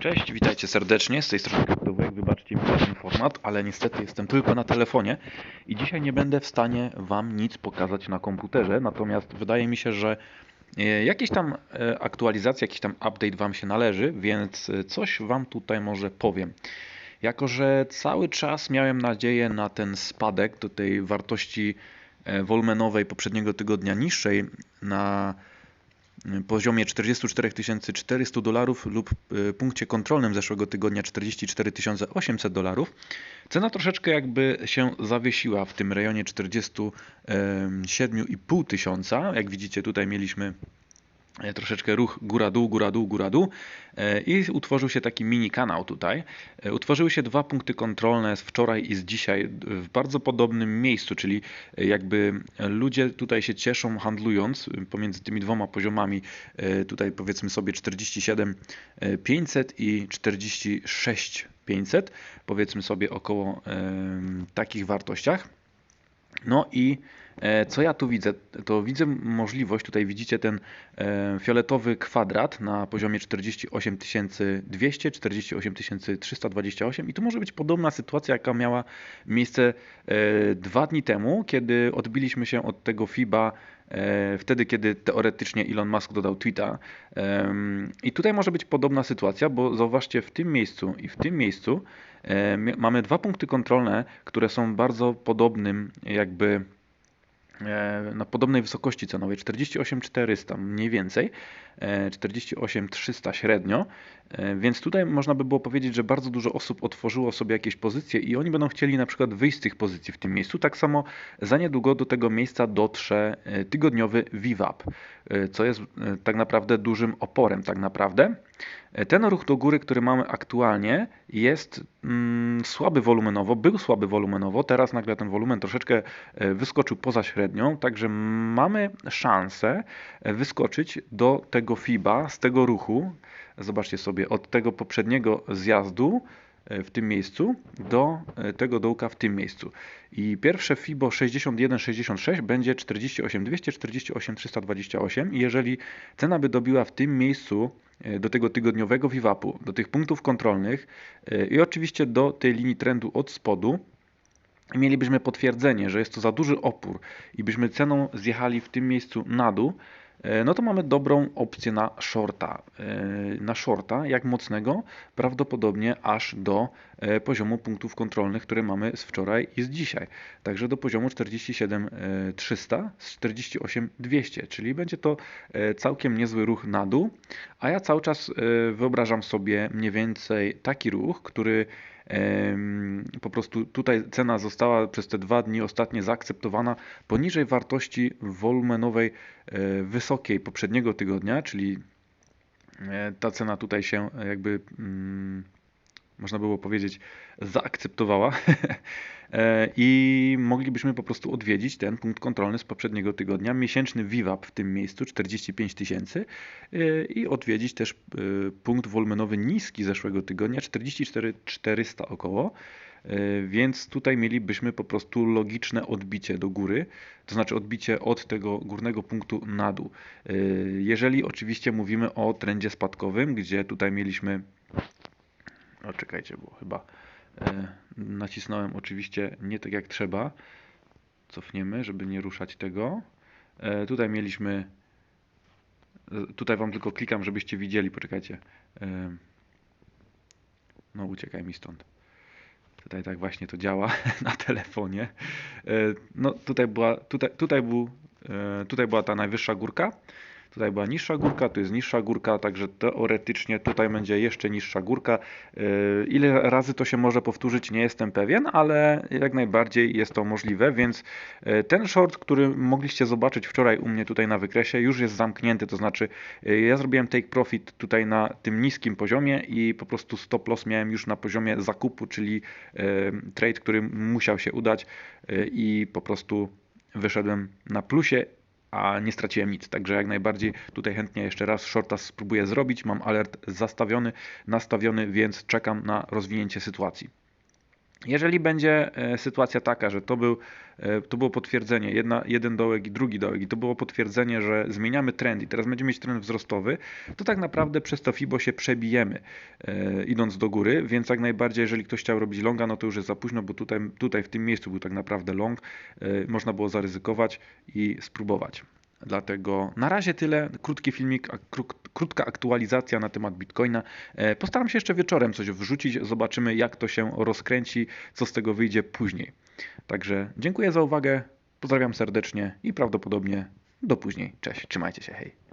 Cześć, witajcie serdecznie. Z tej strony Kryptowek. Wybaczcie mi ten format, ale niestety jestem tylko na telefonie i dzisiaj nie będę w stanie Wam nic pokazać na komputerze. Natomiast wydaje mi się, że e, jakieś tam e, aktualizacja, jakiś tam update Wam się należy, więc e, coś Wam tutaj może powiem. Jako, że cały czas miałem nadzieję na ten spadek do tej wartości wolumenowej poprzedniego tygodnia niższej na poziomie 44 400 dolarów lub e, punkcie kontrolnym zeszłego tygodnia 44 800 dolarów, cena troszeczkę jakby się zawiesiła w tym rejonie 47,5 tysiąca. Jak widzicie tutaj mieliśmy troszeczkę ruch góra-dół, góra-dół, góra-dół e, i utworzył się taki mini kanał tutaj. E, utworzyły się dwa punkty kontrolne z wczoraj i z dzisiaj w bardzo podobnym miejscu, czyli jakby ludzie tutaj się cieszą handlując pomiędzy tymi dwoma poziomami, tutaj powiedzmy sobie 47 500 i 46 500, powiedzmy sobie około takich wartościach. No i E, co ja tu widzę? To widzę możliwość, tutaj widzicie ten e, fioletowy kwadrat na poziomie 48 200, 48 328 i tu może być podobna sytuacja, jaka miała miejsce e, dwa dni temu, kiedy odbiliśmy się od tego FIBA wtedy, kiedy teoretycznie Elon Musk dodał tweeta. I tutaj może być podobna sytuacja, bo zauważcie, w tym miejscu i w tym miejscu mamy dwa punkty kontrolne, które są bardzo podobnym jakby E, na podobnej wysokości cenowej 48400 mniej więcej 48300 e, średnio e, więc tutaj można by było powiedzieć, że bardzo dużo osób otworzyło sobie jakieś pozycje i oni będą chcieli na przykład wyjść z tych pozycji w tym miejscu. Tak samo za niedługo do tego miejsca dotrze tygodniowy VWAP, co jest tak naprawdę dużym oporem tak naprawdę. Ten ruch do góry, który mamy aktualnie, jest mm, słaby wolumenowo, był słaby wolumenowo, teraz nagle ten wolumen troszeczkę e, wyskoczył poza średnią, także mamy szansę e, wyskoczyć do tego FIBA z tego ruchu. Zobaczcie sobie, od tego poprzedniego zjazdu E, w tym miejscu do e, tego dołka w tym miejscu. I pierwsze FIBO 61,66 będzie 48,200, 48,328 i jeżeli cena by dobiła w tym miejscu e, do tego tygodniowego VWAP-u, do tych punktów kontrolnych i oczywiście do tej linii trendu od spodu, mielibyśmy potwierdzenie, że jest to za duży opór i byśmy ceną zjechali w tym miejscu na dół, E, no to mamy dobrą opcję na shorta. E, na shorta, jak mocnego, prawdopodobnie aż do e, poziomu punktów kontrolnych, które mamy z wczoraj i z dzisiaj. Także do poziomu 47300 z 48200, czyli będzie to całkiem niezły ruch na dół, a ja cały czas wyobrażam sobie mniej więcej taki ruch, który po prostu tutaj cena została przez te dwa dni ostatnie zaakceptowana poniżej wartości wolumenowej e, wysokiej poprzedniego tygodnia, czyli e, ta cena tutaj się jakby mm, można było powiedzieć, zaakceptowała e, i moglibyśmy po prostu odwiedzić ten punkt kontrolny z poprzedniego tygodnia, miesięczny VWAP w tym miejscu 45 tysięcy e, i odwiedzić też e, punkt wolumenowy niski zeszłego tygodnia 44 400 około. Więc tutaj mielibyśmy po prostu logiczne odbicie do góry, to znaczy odbicie od tego górnego punktu na dół. Jeżeli oczywiście mówimy o trendzie spadkowym, gdzie tutaj mieliśmy o, czekajcie, bo chyba e, nacisnąłem oczywiście nie tak jak trzeba. Cofniemy, żeby nie ruszać tego. E, tutaj mieliśmy. E, tutaj Wam tylko klikam, żebyście widzieli. Poczekajcie. E, no, uciekaj mi stąd. Tutaj tak właśnie to działa na telefonie. E, no, tutaj była, tutaj, tutaj, był, e, tutaj była ta najwyższa górka. Tutaj była niższa górka, tu jest niższa górka, także teoretycznie tutaj będzie jeszcze niższa górka. Yy, ile razy to się może powtórzyć, nie jestem pewien, ale jak najbardziej jest to możliwe, więc yy, ten short, który mogliście zobaczyć wczoraj u mnie tutaj na wykresie, już jest zamknięty, to znaczy yy, ja zrobiłem take profit tutaj na tym niskim poziomie i po prostu stop loss miałem już na poziomie zakupu, czyli trade, który musiał się udać i po prostu wyszedłem na plusie a nie straciłem nic. Także jak najbardziej tutaj chętnie jeszcze raz shorta spróbuję zrobić. Mam alert zastawiony, nastawiony, więc czekam na rozwinięcie sytuacji. Jeżeli będzie e, sytuacja taka, że to, był, e, to było potwierdzenie, jedna, jeden dołek i drugi dołek, i to było potwierdzenie, że zmieniamy trend i teraz będziemy mieć trend wzrostowy, to tak naprawdę przez to FIBO się przebijemy, e, idąc do góry, więc jak najbardziej, jeżeli ktoś chciał robić longa, no to już jest za późno, bo tutaj, tutaj w tym miejscu był tak naprawdę long, e, można było zaryzykować i spróbować. Dlatego na razie tyle. Krótki filmik, krótka aktualizacja na temat Bitcoina. E, Postaram się jeszcze wieczorem coś wrzucić. Zobaczymy, jak to się rozkręci, co z tego wyjdzie później. Także dziękuję za uwagę. Pozdrawiam serdecznie i prawdopodobnie do później. Cześć, trzymajcie się, hej.